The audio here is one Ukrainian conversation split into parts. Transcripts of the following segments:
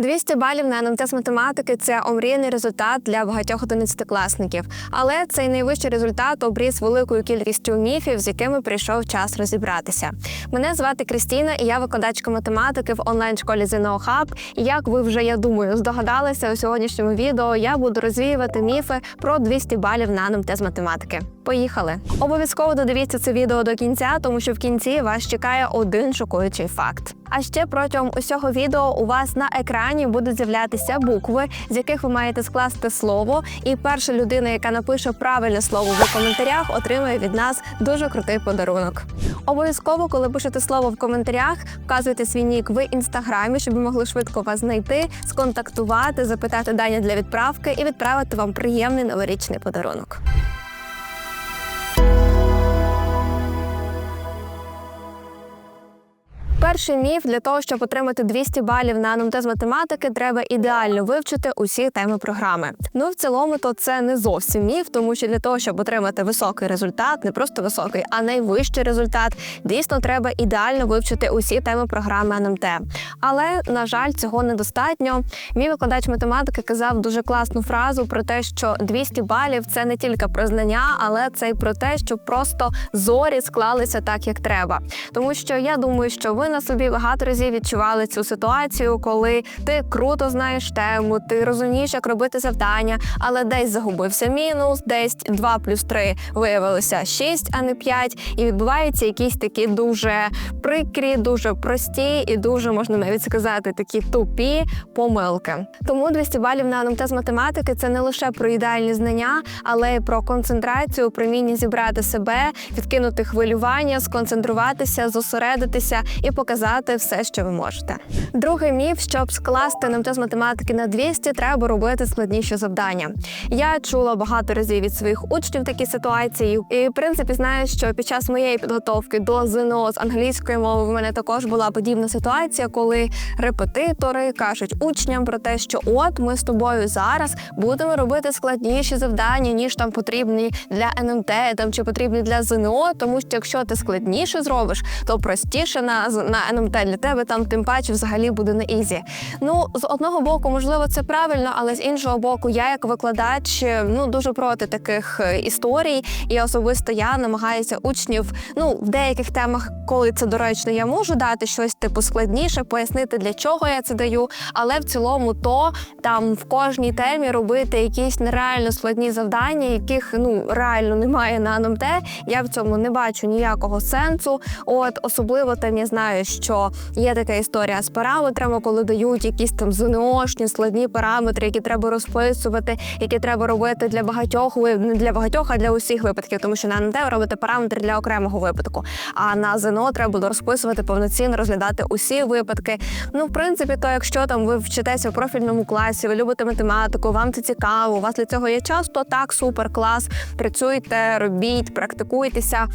200 балів на НМТ з математики це омріяний результат для багатьох одинадцятикласників. Але цей найвищий результат обріз великою кількістю міфів, з якими прийшов час розібратися. Мене звати Кристіна, і я викладачка математики в онлайн-школі ЗНО Хаб. І як ви вже я думаю, здогадалися у сьогоднішньому відео, я буду розвіювати міфи про 200 балів на НМТ з математики. Поїхали! Обов'язково додивіться це відео до кінця, тому що в кінці вас чекає один шокуючий факт. А ще протягом усього відео у вас на екрані будуть з'являтися букви, з яких ви маєте скласти слово. І перша людина, яка напише правильне слово в коментарях, отримає від нас дуже крутий подарунок. Обов'язково, коли пишете слово в коментарях, вказуйте свій нік в інстаграмі, щоб ми могли швидко вас знайти, сконтактувати, запитати дані для відправки і відправити вам приємний новорічний подарунок. Перший міф для того, щоб отримати 200 балів на НМТ з математики, треба ідеально вивчити усі теми програми. Ну в цілому, то це не зовсім міф, тому що для того, щоб отримати високий результат, не просто високий, а найвищий результат, дійсно треба ідеально вивчити усі теми програми НМТ. Але на жаль, цього недостатньо. Мій викладач математики казав дуже класну фразу про те, що 200 балів це не тільки про знання, але це й про те, що просто зорі склалися так, як треба. Тому що я думаю, що ви на собі багато разів відчували цю ситуацію, коли ти круто знаєш тему, ти розумієш, як робити завдання, але десь загубився мінус, десь 2 плюс 3 виявилося 6, а не 5. І відбуваються якісь такі дуже прикрі, дуже прості і дуже можна навіть сказати такі тупі помилки. Тому 200 балів на НМТ математики це не лише про ідеальні знання, але й про концентрацію, про вміння зібрати себе, відкинути хвилювання, сконцентруватися, зосередитися і показати все, що ви можете. Другий міф, щоб скласти НМТ з математики на 200, треба робити складніші завдання. Я чула багато разів від своїх учнів такі ситуації, і в принципі знаю, що під час моєї підготовки до ЗНО з англійської мови в мене також була подібна ситуація, коли репетитори кажуть учням про те, що от ми з тобою зараз будемо робити складніші завдання, ніж там потрібні для НМТ там чи потрібні для ЗНО, тому що якщо ти складніше зробиш, то простіше на на НМТ для тебе там тим паче взагалі буде на ізі. Ну з одного боку, можливо, це правильно, але з іншого боку, я як викладач ну дуже проти таких е, історій, і особисто я намагаюся учнів. Ну в деяких темах, коли це доречно, я можу дати щось типу складніше, пояснити для чого я це даю. Але в цілому, то там в кожній темі робити якісь нереально складні завдання, яких ну реально немає на НМТ. Я в цьому не бачу ніякого сенсу. От особливо там я знаю, що є така історія з параметрами, коли дають якісь там ЗНОшні складні параметри, які треба розписувати, які треба робити для багатьох не для багатьох, а для усіх випадків, тому що на НМТ ви робите параметри для окремого випадку. А на ЗНО треба буде розписувати повноцінно, розглядати усі випадки. Ну, в принципі, то якщо там ви вчитеся в профільному класі, ви любите математику, вам це цікаво, у вас для цього є час, то так, супер клас. Працюйте, робіть, практикуйтеся.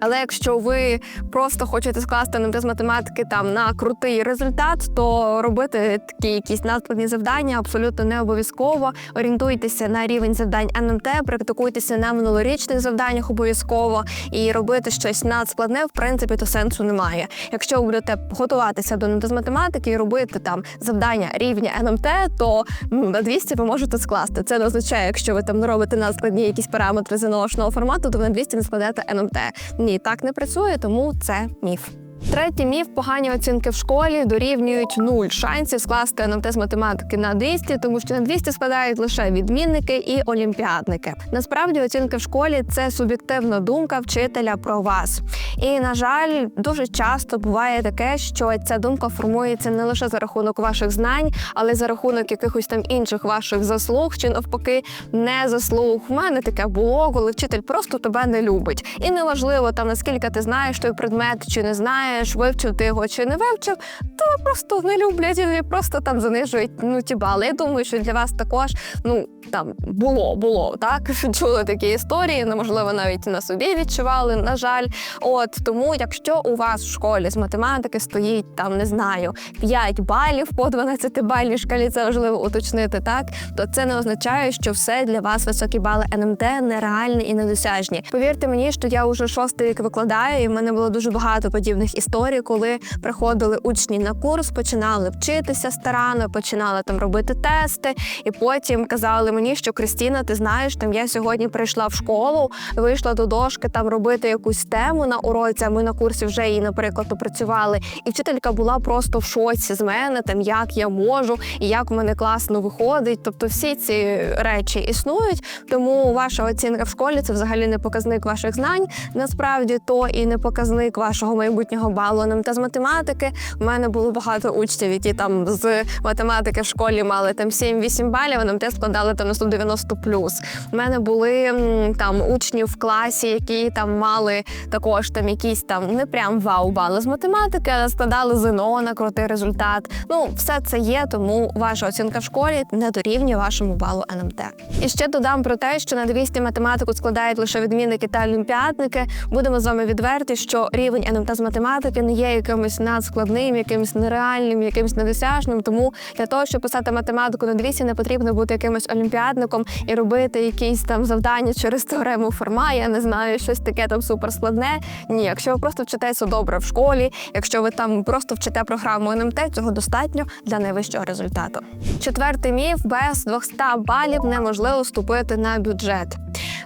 Але якщо ви просто хочете скласти НМТ з математики там на крутий результат, то робити такі якісь надскладні завдання абсолютно не обов'язково. Орієнтуйтеся на рівень завдань НМТ, практикуйтеся на минулорічних завданнях обов'язково і робити щось надскладне, в принципі, то сенсу немає. Якщо ви будете готуватися до НМТ з математики і робити там завдання рівня НМТ, то ну, на 200 ви можете скласти. Це не означає, якщо ви там не робите надскладні якісь параметри ЗНОшного формату, то ви на 200 не складете НМТ. Ні, так не працює, тому це міф. Третій міф погані оцінки в школі дорівнюють нуль шансів скласти НМТ з математики на 200, тому що на 200 складають лише відмінники і олімпіадники. Насправді оцінки в школі це суб'єктивна думка вчителя про вас. І на жаль, дуже часто буває таке, що ця думка формується не лише за рахунок ваших знань, але й за рахунок якихось там інших ваших заслуг чи навпаки не заслуг. У мене таке було, коли вчитель просто тебе не любить. І неважливо там наскільки ти знаєш той предмет чи не знаєш знаєш, вивчив ти його чи не вивчив, то просто не люблять і просто там занижують ну ті бали. Я думаю, що для вас також ну там було, було так. Чули такі історії, неможливо навіть на собі відчували. На жаль, от тому, якщо у вас в школі з математики стоїть там, не знаю, 5 балів по 12-бальній шкалі, це важливо уточнити, так то це не означає, що все для вас високі бали НМТ нереальні і недосяжні. Повірте мені, що я вже шостий рік викладаю, і в мене було дуже багато подібних історії, коли приходили учні на курс, починали вчитися старанно, починали там робити тести, і потім казали мені, що Кристіна, ти знаєш, там я сьогодні прийшла в школу, вийшла до дошки там робити якусь тему на уроці. а Ми на курсі вже її, наприклад, опрацювали. І вчителька була просто в шоці з мене, там як я можу і як в мене класно виходить. Тобто, всі ці речі існують. Тому ваша оцінка в школі це взагалі не показник ваших знань. Насправді то і не показник вашого майбутнього балу нам та з математики. У мене було багато учнів, які там з математики в школі мали там 7-8 балів, те складали там на 190 плюс. У мене були там учні в класі, які там мали також там якісь там не прям вау бали з математики, але складали ЗНО на крутий результат. Ну, все це є, тому ваша оцінка в школі не дорівнює вашому балу НМТ. І ще додам про те, що на 200 математику складають лише відмінники та олімпіадники. Будемо з вами відверті, що рівень НМТ з математики не є якимось надскладним, якимось нереальним, якимось недосяжним. Тому для того, щоб писати математику на 200, не потрібно бути якимось олімпіадником і робити якісь там завдання через теорему Ферма. Я не знаю, щось таке там суперскладне. Ні, якщо ви просто вчитеся добре в школі, якщо ви там просто вчите програму НМТ, цього достатньо для найвищого результату. Четвертий міф без 200 балів неможливо вступити на бюджет.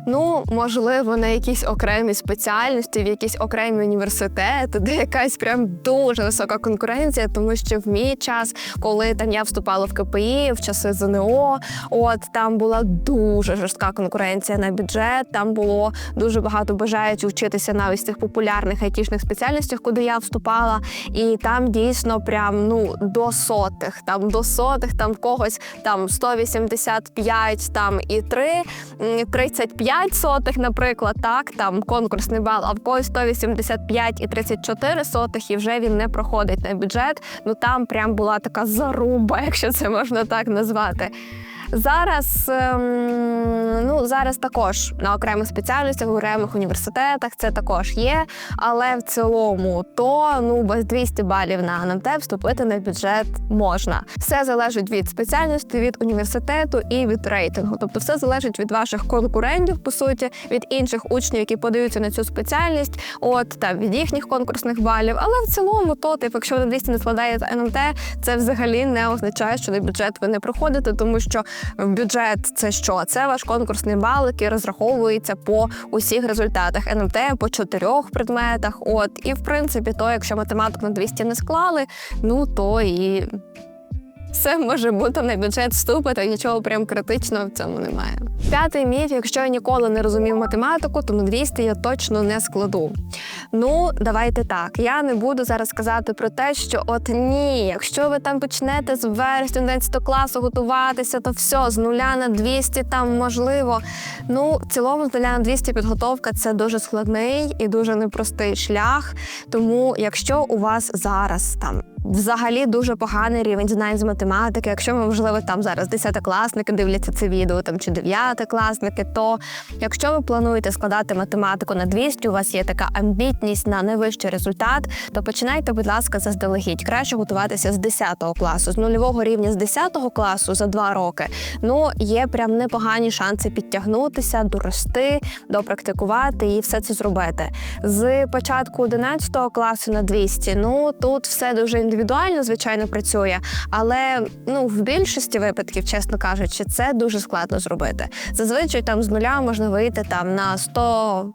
Ну, можливо, на якісь окремі спеціальності, в якісь окремі університети, де якась прям дуже висока конкуренція, тому що в мій час, коли там я вступала в КПІ, в часи ЗНО, от там була дуже жорстка конкуренція на бюджет. Там було дуже багато бажаючих вчитися на ось цих популярних айтішних спеціальностях, куди я вступала, і там дійсно прям ну до сотих, там до сотих, там когось там 185, там і 3, м, 35 сотих, наприклад, так там конкурсний бал, а в когось 185 і 34 сотих, і вже він не проходить на бюджет. Ну там прям була така заруба, якщо це можна так назвати. Зараз ем, ну зараз також на окремих спеціальностях, в окремих університетах це також є. Але в цілому, то ну без 200 балів на НМТ вступити на бюджет можна. Все залежить від спеціальності, від університету і від рейтингу. Тобто, все залежить від ваших конкурентів, по суті, від інших учнів, які подаються на цю спеціальність, от та від їхніх конкурсних балів. Але в цілому, то типу, якщо ви на 200 не складаєте НМТ, це взагалі не означає, що на бюджет ви не проходите, тому що бюджет це що? Це ваш конкурсний бал, який розраховується по усіх результатах НМТ по чотирьох предметах. От і в принципі, то якщо математику на 200 не склали, ну то і. Все може бути на бюджет вступити, нічого прям критичного в цьому немає. П'ятий міф: якщо я ніколи не розумів математику, то на 200 я точно не складу. Ну, давайте так. Я не буду зараз казати про те, що от ні, якщо ви там почнете з вересня 11 класу готуватися, то все з нуля на 200 там можливо. Ну, в цілому з нуля на 200 підготовка це дуже складний і дуже непростий шлях. Тому, якщо у вас зараз там взагалі дуже поганий рівень знань з математики. Якщо ви, можливо, там зараз десятикласники дивляться це відео там чи дев'ятикласники, то якщо ви плануєте складати математику на 200, у вас є така амбітність на найвищий результат, то починайте, будь ласка, заздалегідь. Краще готуватися з 10 класу, з нульового рівня з 10 класу за два роки. Ну є прям непогані шанси підтягнутися, дорости, допрактикувати і все це зробити. З початку 11 класу на 200, ну тут все дуже індивідуально, звичайно, працює, але ну в більшості випадків, чесно кажучи, це дуже складно зробити. Зазвичай там з нуля можна вийти там на 100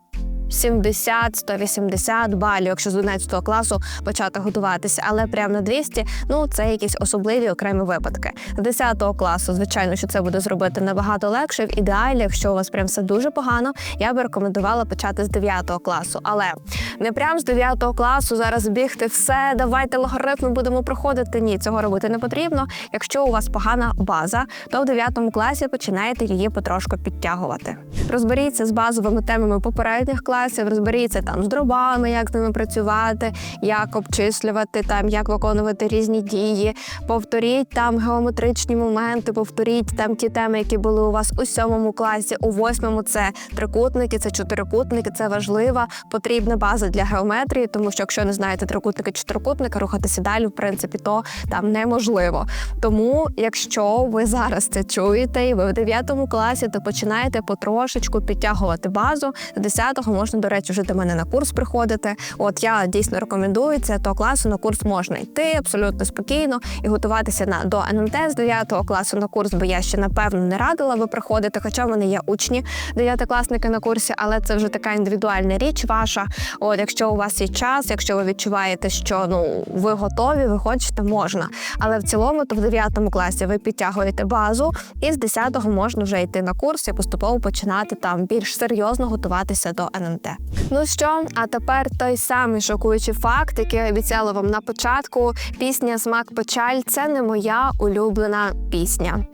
70-180 балів, якщо з 11 класу почати готуватися, але прямо на 200, ну це якісь особливі окремі випадки. З 10 класу, звичайно, що це буде зробити набагато легше. В ідеалі, якщо у вас прям все дуже погано, я би рекомендувала почати з 9 класу. Але не прям з 9 класу зараз бігти все, давайте логарифми будемо проходити. Ні, цього робити не потрібно. Якщо у вас погана база, то в 9 класі починаєте її потрошку підтягувати. Розберіться з базовими темами попередніх класів, розберіться там з дробами, як з ними працювати, як обчислювати, там як виконувати різні дії. Повторіть там геометричні моменти, повторіть там ті теми, які були у вас у сьомому класі, у восьмому це трикутники, це чотирикутники, це важлива, потрібна база для геометрії, тому що якщо не знаєте трикутники чотирикутника, рухатися далі, в принципі, то там неможливо. Тому, якщо ви зараз це чуєте, і ви в 9 класі, то починаєте потрошечку підтягувати базу. З 10-го можна можна, до речі, вже до мене на курс приходити. От я дійсно рекомендую це то класу на курс можна йти абсолютно спокійно і готуватися на до НМТ з 9 класу на курс, бо я ще напевно не радила би приходити. Хоча в мене є учні дев'ятикласники на курсі, але це вже така індивідуальна річ ваша. От якщо у вас є час, якщо ви відчуваєте, що ну ви готові, ви хочете, можна. Але в цілому, то в 9 класі ви підтягуєте базу, і з 10-го можна вже йти на курс і поступово починати там більш серйозно готуватися до НМТ. Ну що, а тепер той самий шокуючий факт, який я обіцяла вам на початку. Пісня Смак печаль це не моя улюблена пісня.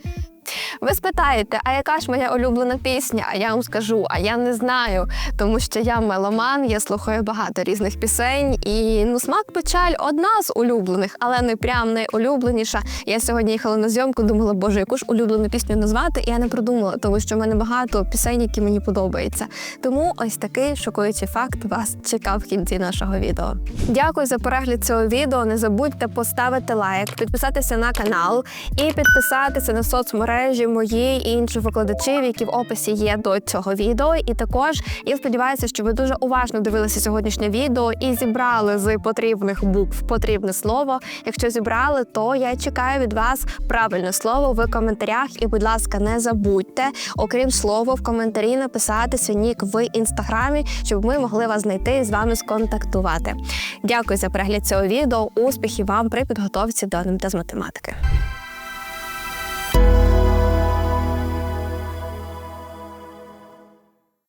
Ви спитаєте, а яка ж моя улюблена пісня? А я вам скажу, а я не знаю, тому що я меломан, я слухаю багато різних пісень, і ну смак печаль одна з улюблених, але не прям найулюбленіша. Я сьогодні їхала на зйомку, думала, боже, яку ж улюблену пісню назвати, і я не продумала, тому що в мене багато пісень, які мені подобаються. Тому ось такий шокуючий факт вас чекав в кінці нашого відео. Дякую за перегляд цього відео. Не забудьте поставити лайк, підписатися на канал і підписатися на соцмережі мої і інших викладачів, які в описі є до цього відео. І також я сподіваюся, що ви дуже уважно дивилися сьогоднішнє відео і зібрали з потрібних букв потрібне слово. Якщо зібрали, то я чекаю від вас правильне слово в коментарях. І, будь ласка, не забудьте, окрім слова, в коментарі написати свій нік в інстаграмі, щоб ми могли вас знайти і з вами сконтактувати. Дякую за перегляд цього відео. Успіхів вам при підготовці до НМТ з математики.